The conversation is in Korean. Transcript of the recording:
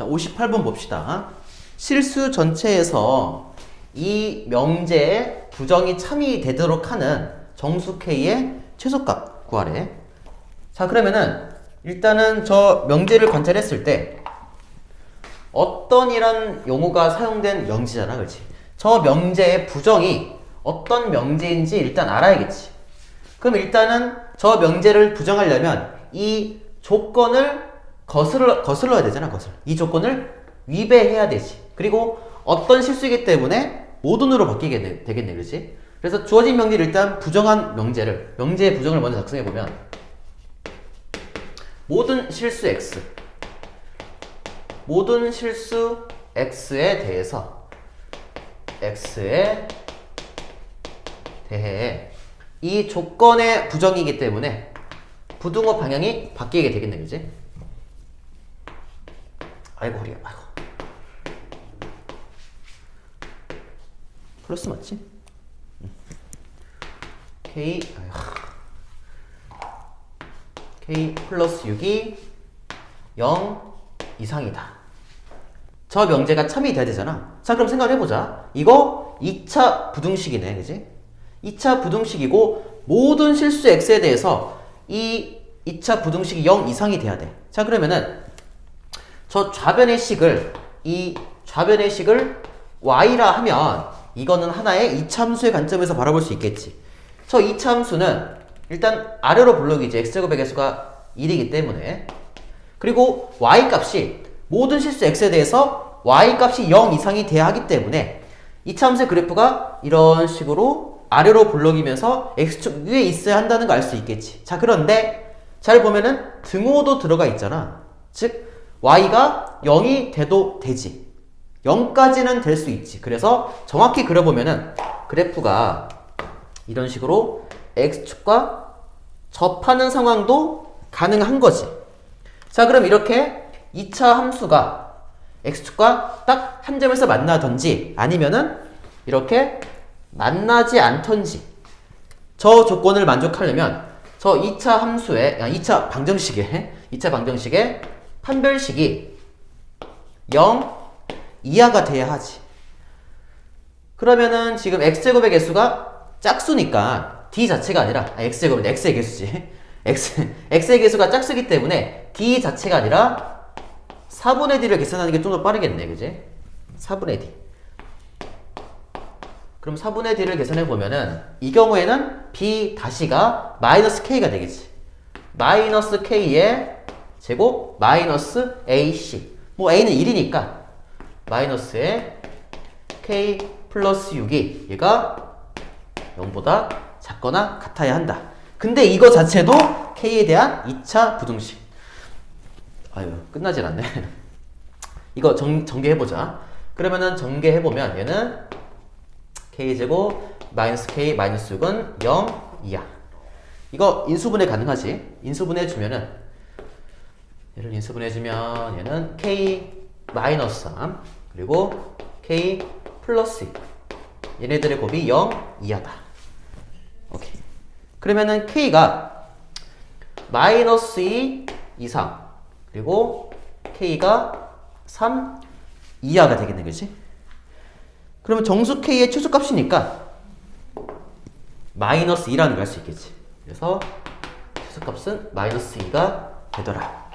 자, 58번 봅시다. 실수 전체에서 이 명제에 부정이 참이 되도록 하는 정수 K의 최소값 구하래. 자, 그러면은 일단은 저 명제를 관찰했을 때 어떤 이란 용어가 사용된 명제잖아, 그렇지? 저 명제의 부정이 어떤 명제인지 일단 알아야겠지. 그럼 일단은 저 명제를 부정하려면 이 조건을 거슬러, 거슬러야 되잖아, 거슬러. 이 조건을 위배해야 되지. 그리고 어떤 실수이기 때문에 모든으로 바뀌게 되- 되겠네, 그렇지? 그래서 주어진 명제를 일단 부정한 명제를, 명제의 부정을 먼저 작성해보면 모든 실수 x 모든 실수 x에 대해서 x에 대해 이 조건의 부정이기 때문에 부등호 방향이 바뀌게 되겠네 그지? 아이고 허리야 아이고 플러스 맞지? 응. k k 플러스 6이 0 이상이다. 저 명제가 참이 돼야 되잖아. 자, 그럼 생각을 해보자. 이거 2차 부등식이네, 그지? 2차 부등식이고, 모든 실수 x에 대해서 이 2차 부등식이 0 이상이 돼야 돼. 자, 그러면은, 저 좌변의 식을, 이 좌변의 식을 y라 하면, 이거는 하나의 이참수의 관점에서 바라볼 수 있겠지. 저 이참수는 일단 아래로 블록이지. x제곱의 개수가 1이기 때문에. 그리고 y 값이 모든 실수 x에 대해서 y 값이 0 이상이 돼야 하기 때문에 이참수의 그래프가 이런 식으로 아래로 블록이면서 x축 위에 있어야 한다는 걸 알 수 있겠지. 자, 그런데 잘 보면은 등호도 들어가 있잖아. 즉 y가 0이 돼도 되지. 0까지는 될 수 있지. 그래서 정확히 그려보면은 그래프가 이런 식으로 x축과 접하는 상황도 가능한 거지. 자, 그럼 이렇게 2차 함수가 x축과 딱 한 점에서 만나든지 아니면은 이렇게 만나지 않던지 저 조건을 만족하려면 저 2차 함수의, 아, 2차 방정식의, 2차 방정식의 판별식이 0 이하가 돼야 하지. 그러면은 지금 x제곱의 개수가 짝수니까 d 자체가 아니라 아, x제곱은 x의 개수지. x x의 개수가 짝수기 때문에 d 자체가 아니라 4분의 d를 계산하는 게 좀 더 빠르겠네. 그지? 4분의 d. 그럼 4분의 d를 계산해 보면은 이 경우에는 b 다시가 마이너스 k가 되겠지. 마이너스 k의 제곱 마이너스 ac. 뭐 a는 1이니까 마이너스의 k 플러스 6이 얘가 0보다 작거나 같아야 한다. 근데 이거 자체도 k에 대한 2차 부등식. 아유, 끝나질 않네. 이거 정, 전개해보자. 그러면은 전개해보면 얘는 k제곱 마이너스 k 마이너스 6은 0 이하. 이거 인수분해 가능하지? 인수분해 주면은 얘를 인수분해 주면 얘는 k 마이너스 3 그리고 k 플러스 2 얘네들의 곱이 0 이하다. 오케이. 그러면은 k가 마이너스 2 이상 그리고 k가 3 이하가 되겠네, 그지? 그러면 정수 k의 최소값이니까 마이너스 2라는 걸 할 수 있겠지. 그래서 최소값은 마이너스 2가 되더라.